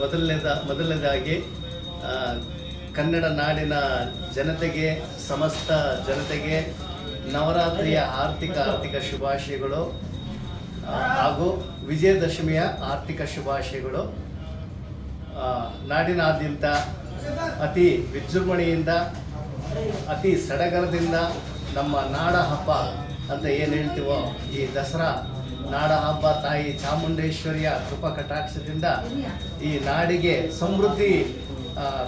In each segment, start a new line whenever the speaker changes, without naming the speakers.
ಮೊದಲನೇದ ಮೊದಲನೇದಾಗಿ ಕನ್ನಡ ನಾಡಿನ ಜನತೆಗೆ, ಸಮಸ್ತ ಜನತೆಗೆ ನವರಾತ್ರಿಯ ಆರ್ಥಿಕ ಆರ್ಥಿಕ ಶುಭಾಶಯಗಳು ಹಾಗೂ ವಿಜಯದಶಮಿಯ ಆರ್ಥಿಕ ಶುಭಾಶಯಗಳು. ನಾಡಿನಾದ್ಯಂತ ಅತಿ ವಿಜೃಂಭಣೆಯಿಂದ, ಅತಿ ಸಡಗರದಿಂದ ನಮ್ಮ ನಾಡ ಹಬ್ಬ ಅಂತ ಏನು ಹೇಳ್ತೀವೋ ಈ ದಸರಾ ನಾಡ ಹಬ್ಬ ತಾಯಿ ಚಾಮುಂಡೇಶ್ವರಿಯ ಕೃಪಾ ಕಟಾಕ್ಷದಿಂದ ಈ ನಾಡಿಗೆ ಸಮೃದ್ಧಿ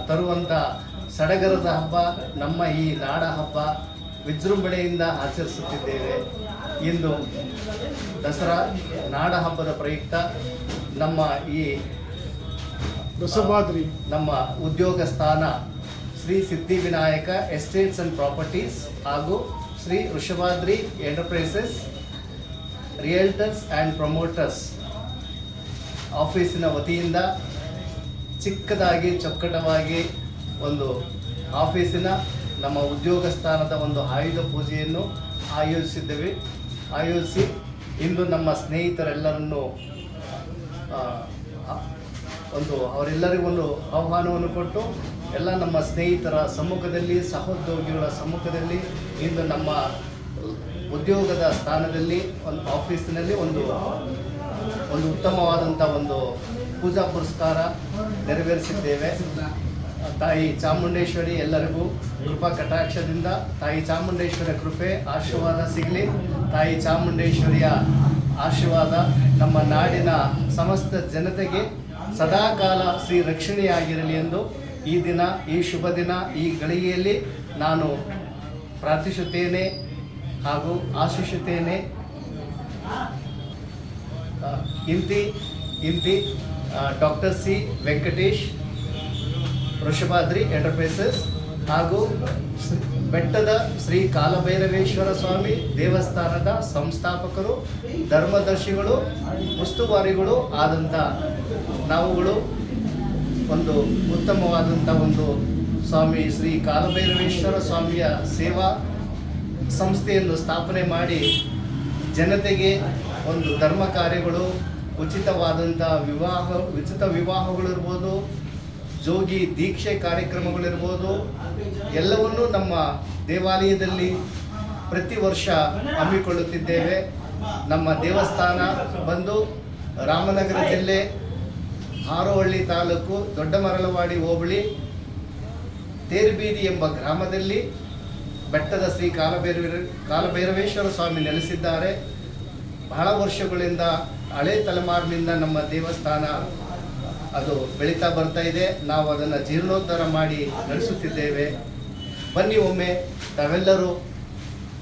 ತರುವಂಥ ಸಡಗರದ ಹಬ್ಬ, ನಮ್ಮ ಈ ನಾಡ ಹಬ್ಬ ವಿಜೃಂಭಣೆಯಿಂದ ಆಚರಿಸುತ್ತಿದ್ದೇವೆ. ಇಂದು ದಸರಾ ನಾಡ ಹಬ್ಬದ ಪ್ರಯುಕ್ತ ನಮ್ಮ ಈ
ಬಸವಾದ್ರಿ
ನಮ್ಮ ಉದ್ಯೋಗ ಸ್ಥಾನ Shri Siddhivinayak estates and properties ಹಾಗೂ Shri Vrishabhadri enterprises, realtors and promoters ಆಫೀಸಿನ ವತಿಯಿಂದ ಚಿಕ್ಕದಾಗಿ ಚೊಕ್ಕಟವಾಗಿ ಒಂದು ಆಫೀಸಿನ ನಮ್ಮ ಉದ್ಯೋಗ ಸ್ಥಾನದ ಒಂದು ಆಯುಧ ಪೂಜೆಯನ್ನು ಆಯೋಜಿಸಿದ್ದೇವೆ. ಆಯೋಜಿಸಿ ಇಂದು ನಮ್ಮ ಸ್ನೇಹಿತರೆಲ್ಲರನ್ನು ಒಂದು ಅವರೆಲ್ಲರಿಗೂ ಒಂದು ಆಹ್ವಾನವನ್ನು ಕೊಟ್ಟು ಎಲ್ಲ ನಮ್ಮ ಸ್ನೇಹಿತರ ಸಮ್ಮುಖದಲ್ಲಿ, ಸಹೋದ್ಯೋಗಿಗಳ ಸಮ್ಮುಖದಲ್ಲಿ, ಇಂದು ನಮ್ಮ ಉದ್ಯೋಗದ ಸ್ಥಾನದಲ್ಲಿ, ಒಂದು ಆಫೀಸಿನಲ್ಲಿ ಒಂದು ಒಂದು ಉತ್ತಮವಾದಂಥ ಒಂದು ಪೂಜಾ ಪುರಸ್ಕಾರ ನೆರವೇರಿಸಿದ್ದೇವೆ. ತಾಯಿ ಚಾಮುಂಡೇಶ್ವರಿ ಎಲ್ಲರಿಗೂ ಕೃಪಾ ಕಟಾಕ್ಷದಿಂದ, ತಾಯಿ ಚಾಮುಂಡೇಶ್ವರಿಯ ಕೃಪೆ, ಆಶೀರ್ವಾದ ಸಿಗಲಿ. ತಾಯಿ ಚಾಮುಂಡೇಶ್ವರಿಯ ಆಶೀರ್ವಾದ ನಮ್ಮ ನಾಡಿನ ಸಮಸ್ತ ಜನತೆಗೆ ಸದಾಕಾಲ ಶ್ರೀ ರಕ್ಷಣೆಯಾಗಿರಲಿ ಎಂದು ಈ ದಿನ, ಈ ಶುಭ ದಿನ, ಈ ಗಳಿಗೆಯಲ್ಲಿ ನಾನು ಪ್ರಾರ್ಥಿಸುತ್ತೇನೆ ಹಾಗೂ ಆಶಿಸುತ್ತೇನೆ. ಇಂತಿ ಇಂತಿ doctor C Venkatesh, Vrishabhadri enterprises ಹಾಗೂ ಬೆಟ್ಟದ ಶ್ರೀ ಕಾಲಭೈರವೇಶ್ವರ ಸ್ವಾಮಿ ದೇವಸ್ಥಾನದ ಸಂಸ್ಥಾಪಕರು, ಧರ್ಮದರ್ಶಿಗಳು, ಉಸ್ತುವಾರಿಗಳು ಆದಂಥ ನಾವುಗಳು ಒಂದು ಉತ್ತಮವಾದಂಥ ಒಂದು ಸ್ವಾಮಿ ಶ್ರೀ ಕಾಲಭೈರವೇಶ್ವರ ಸ್ವಾಮಿಯ ಸೇವಾ ಸಂಸ್ಥೆಯನ್ನು ಸ್ಥಾಪನೆ ಮಾಡಿ ಜನತೆಗೆ ಒಂದು ಧರ್ಮ ಕಾರ್ಯಗಳು ಉಚಿತವಾದಂಥ ವಿವಾಹ, ಉಚಿತ ವಿವಾಹಗಳಿರ್ಬೋದು ಜೋಗಿ ದೀಕ್ಷೆ ಕಾರ್ಯಕ್ರಮಗಳಿರ್ಬೋದು. ಎಲ್ಲವನ್ನೂ ನಮ್ಮ ದೇವಾಲಯದಲ್ಲಿ ಪ್ರತಿ ವರ್ಷ ಹಮ್ಮಿಕೊಳ್ಳುತ್ತಿದ್ದೇವೆ. ನಮ್ಮ ದೇವಸ್ಥಾನ ಬಂದು ರಾಮನಗರ ಜಿಲ್ಲೆ ಹಾರೋಹಳ್ಳಿ ತಾಲೂಕು, ದೊಡ್ಡಮರಳವಾಡಿ ಹೋಬಳಿ, ತೇರ್ಬೀದಿ ಎಂಬ ಗ್ರಾಮದಲ್ಲಿ ಬೆಟ್ಟದ ಶ್ರೀ ಕಾಲಭೈರವ, ಕಾಲಭೈರವೇಶ್ವರ ಸ್ವಾಮಿ ನೆಲೆಸಿದ್ದಾರೆ. ಬಹಳ ವರ್ಷಗಳಿಂದ ಹಳೆ ತಲೆಮಾರಿನಿಂದ ನಮ್ಮ ದೇವಸ್ಥಾನ ಅದು ಬೆಳೀತಾ ಬರ್ತಾ ಇದೆ. ನಾವು ಅದನ್ನು ಜೀರ್ಣೋದ್ಧಾರ ಮಾಡಿ ನಡೆಸುತ್ತಿದ್ದೇವೆ. ಬನ್ನಿ ಒಮ್ಮೆ ತಾವೆಲ್ಲರೂ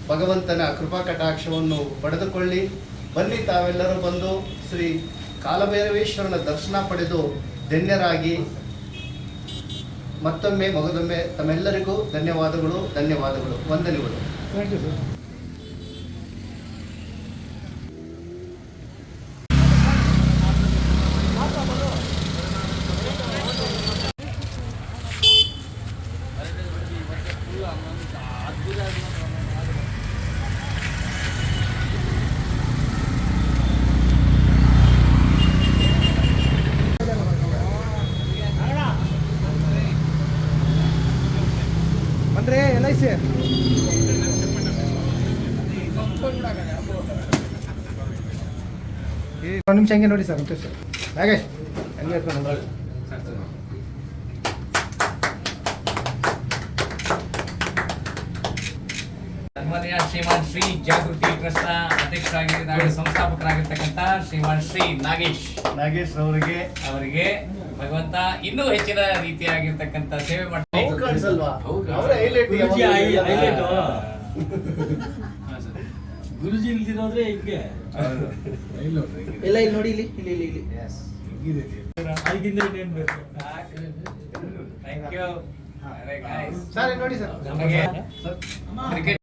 ಭಗವಂತನ ಕೃಪಾ ಕಟಾಕ್ಷವನ್ನು ಪಡೆದುಕೊಳ್ಳಿ. ಬನ್ನಿ ತಾವೆಲ್ಲರೂ ಬಂದು ಶ್ರೀ ಕಾಲಭೈರವೇಶ್ವರನ ದರ್ಶನ ಪಡೆದು ಧನ್ಯರಾಗಿ. ಮತ್ತೊಮ್ಮೆ, ಮಗದೊಮ್ಮೆ ತಮ್ಮೆಲ್ಲರಿಗೂ ಧನ್ಯವಾದಗಳು ಧನ್ಯವಾದಗಳು. ವಂದನೆಗಳು.
ಅಂದ್ರೆ ಎಲ್ ಐ ಸಿ ಒಂದು ನಿಮಿಷ ಹಂಗೆ ನೋಡಿ ಸರ್ ಒಂದು ಸರ್ ನಾಗೇಶ್ ಹಂಗೆ
ಶ್ರೀಮಾನ್ ಶ್ರೀ ಜಾಗೃತಿ ಟ್ರಸ್ಟ್ನ ಅಧ್ಯಕ್ಷರಾಗಿದ್ದಾರೆ ಸಂಸ್ಥಾಪಕರಾಗಿರ್ತಕ್ಕಂಥ ಶ್ರೀಮಾನ್ ಶ್ರೀ ನಾಗೇಶ್.
ನಾಗೇಶ್ ಅವರಿಗೆ
ಅವರಿಗೆ ಭಗವಂತ ಇನ್ನೂ ಹೆಚ್ಚಿನ ರೀತಿಯಾಗಿರ್ತಕ್ಕಂಥ ಸೇವೆ ಮಾಡ್ತಾರೆ
ಗುರೂಜಿ ಇಲ್ದಿರೋದ್ರೆ ಹಿಂಗೆ?
ಇಲ್ಲ ಇಲ್ಲಿ ನೋಡಿ ಇಲ್ಲಿ ಇಲ್ಲಿ ಇಲ್ಲಿ ಇಲ್ಲಿ.
ಅದಕ್ಕಿಂತ ಇನ್ನೇನ್ ಬೇಕು?
ಥ್ಯಾಂಕ್ ಯು
ಸರ್ ನೋಡಿ ಸರ್.
ನಮಗೆ ಕ್ರಿಕೆಟ್